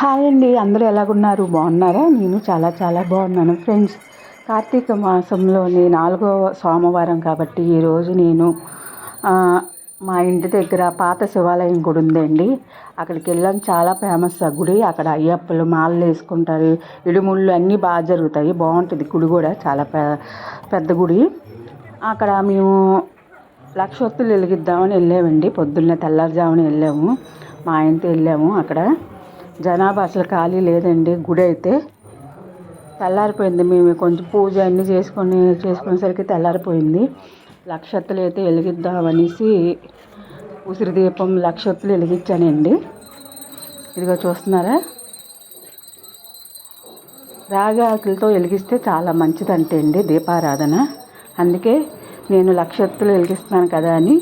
Hi అండి అందరూ ఎలాగున్నారు? బాగున్నారా? నేను చాలా చాలా బాగున్నాను. ఫ్రెండ్స్ కార్తీక మాసంలోని నాలుగో సోమవారం కాబట్టి ఈరోజు నేను మా ఇంటి దగ్గర పాత శివాలయం గుడి ఉందండి అక్కడికి వెళ్ళాం చాలా ఫేమస్ ఆ గుడి. అక్కడ అయ్యప్పలు మాలలు వేసుకుంటారు. ఇడుముళ్ళు అన్నీ బాగా జరుగుతాయి. బాగుంటుంది గుడి కూడా. చాలా పె పెద్ద గుడి. అక్కడ మేము లక్షొత్తులు వెలిగిద్దామని వెళ్ళామండి. పొద్దున్నే తెల్లారుజామున వెళ్ళాము. మా ఆయనతో వెళ్ళాము అక్కడ. జనాభా అసలు ఖాళీ లేదండి గుడి అయితే. తెల్లారిపోయింది మేము కొంచెం పూజ అన్నీ చేసుకొని చేసుకునేసరికి తెల్లారిపోయింది. లక్షత్తులు అయితే వెలిగిద్దామనేసి ఉసిరి దీపం లక్షత్తులు వెలిగించానండి. ఇదిగో చూస్తున్నారా? రాగి ఆకులతో వెలిగిస్తే చాలా మంచిదంటే అండి దీపారాధన. అందుకే నేను లక్షత్తులు వెలిగిస్తున్నాను కదా అని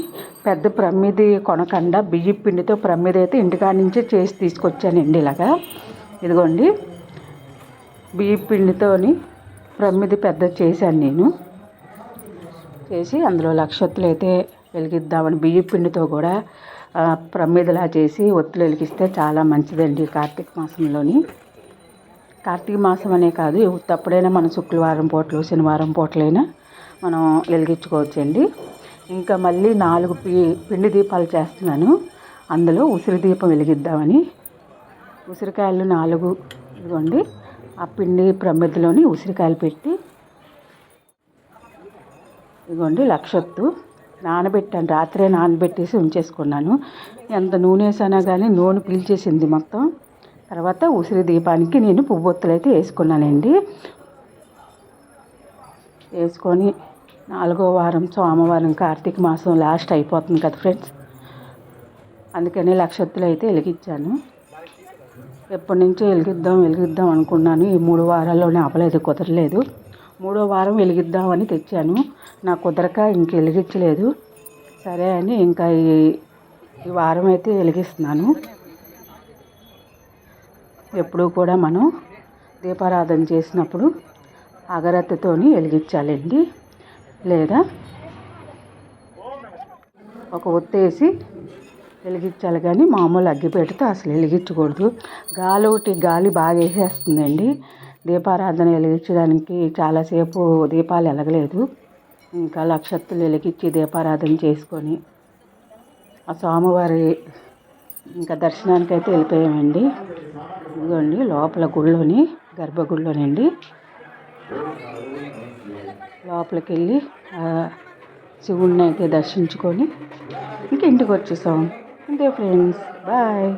పెద్ద ప్రమిది కొనకుండా బియ్య పిండితో ప్రమిది అయితే ఇంటికాడ నుంచి చేసి తీసుకొచ్చానండి ఇలాగా. ఇదిగోండి బియ్య పిండితోని ప్రమిది పెద్ద చేశాను నేను. చేసి అందులో లక్షత్తులు అయితే వెలిగిద్దామని బియ్య పిండితో కూడా ఆ, ప్రమిదలా చేసి ఒత్తులు వెలిగిస్తే చాలా మంచిదండి కార్తీక మాసంలోని. కార్తీక మాసం అనే కాదు తప్పుడైనా మనం శుక్రవారం పూటలు శనివారం పూటలైనా మనం వెలిగించుకోవచ్చండి. ఇంకా మళ్ళీ నాలుగు పి పిండి దీపాలు చేస్తున్నాను. అందులో ఉసిరి దీపం వెలిగిద్దామని. ఉసిరికాయలు నాలుగు ఇదిగోండి. ఆ పిండి ప్రమిదిలోని ఉసిరికాయలు పెట్టి ఇదిగోండి లక్షత్తు. నానబెట్టాను. రాత్రే నానబెట్టేసి ఉంచేసుకున్నాను. ఎంత నూనె వేసానా కానీ నూనె పీల్చేసింది మొత్తం. తర్వాత ఉసిరి దీపానికి నేను పువ్వొత్తులు అయితే వేసుకున్నానండి. వేసుకొని నాలుగో వారం సోమవారం కార్తీక మాసం లాస్ట్ అయిపోతుంది కదా ఫ్రెండ్స్. అందుకని లక్షత్తులు అయితే వెలిగించాను. ఎప్పటి నుంచో వెలిగిద్దాం వెలిగిద్దాం అనుకున్నాను. ఈ మూడు వారాల్లోనే ఆపలేదు కుదరలేదు. మూడో వారం వెలిగిద్దామని తెచ్చాను. నాకు కుదరక ఇంక వెలిగించలేదు. సరే అని ఇంకా ఈ ఈ వారం అయితే వెలిగిస్తున్నాను. ఎప్పుడూ కూడా మనం దీపారాధన చేసినప్పుడు అగరత్తితోని వెలిగించాలండి. లేదా? ఒక ఒత్తేసి వెలిగించాలి కానీ మామూలు అగ్గిపెట్టితో అసలు వెలిగించకూడదు. గాలి ఒకటి గాలి బాగా వేసేస్తుందండి. దీపారాధన వెలిగించడానికి చాలాసేపు దీపాలు వెలగలేదు. ఇంకా లక్షత్తులు వెలిగించి దీపారాధన చేసుకొని ఆ స్వామివారి ఇంకా దర్శనానికి అయితే వెళ్ళిపోయామండి. ఇదిగోండి లోపల గుళ్ళోని గర్భగుళ్ళోనండి. లోపలికి వెళ్ళి శివుడిని అయితే దర్శించుకొని ఇంక ఇంటికి వచ్చేసాం. అంతే ఫ్రెండ్స్. బాయ్.